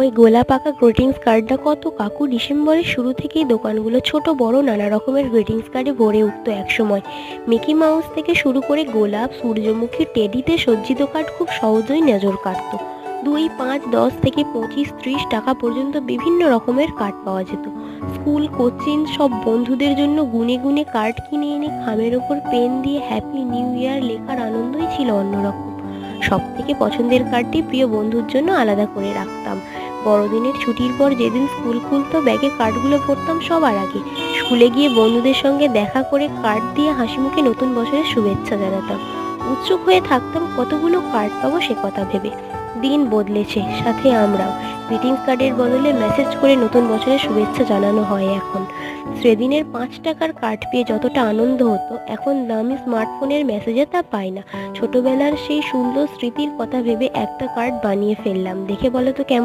ওই গোলা পাকা গ্রিটিংস কার্ডটা কত কাকু ডিসেম্বরের শুরু থেকেই দোকানগুলো ছোট, বড়, নানা রকমের গ্রিটিংস কার্ডে ভরে উঠত একসময়। মিকি মাউস থেকে শুরু করে গোলাপ, সূর্যমুখী টেডিতে সজ্জিত কার্ড খুব সহজেই নজর কাটতো। দুই, পাঁচ, দশ থেকে পঁচিশ, ত্রিশ টাকা পর্যন্ত বিভিন্ন রকমের কার্ড পাওয়া যেত। স্কুল, কোচিং সব বন্ধুদের জন্য গুনে গুনে কার্ড কিনে এনে খামের ওপর পেন দিয়ে হ্যাপি নিউ ইয়ার লেখার আনন্দই ছিল অন্যরকম। সব থেকে পছন্দের কার্ডটি প্রিয় বন্ধুর জন্য আলাদা করে রাখতাম। বড়দিনের ছুটির পর যেদিন স্কুল খুলতো, ব্যাগে কার্ডগুলো পড়তাম সবার আগে। স্কুলে গিয়ে বন্ধুদের সঙ্গে দেখা করে কার্ড দিয়ে হাসি মুখে নতুন বছরের শুভেচ্ছা জানাতাম। উৎসুক হয়ে থাকতাম, কতগুলো কার্ড পাবো সে কথা ভেবে। দিন বদলেছে, সাথে আমরাও। গ্রিটিংস কার্ডের বদলে মেসেজ করে নতুন বছরের শুভেচ্ছা জানানো হয় এখন। সেদিনের পাঁচ টাকার কার্ড পেয়ে যতটা আনন্দ হতো, এখন দামি স্মার্টফোনের মেসেজে তা পাই না। ছোটবেলার সেই সুন্দর স্মৃতির কথা ভেবে একটা কার্ড বানিয়ে ফেললাম। দেখে বলো তো কেমন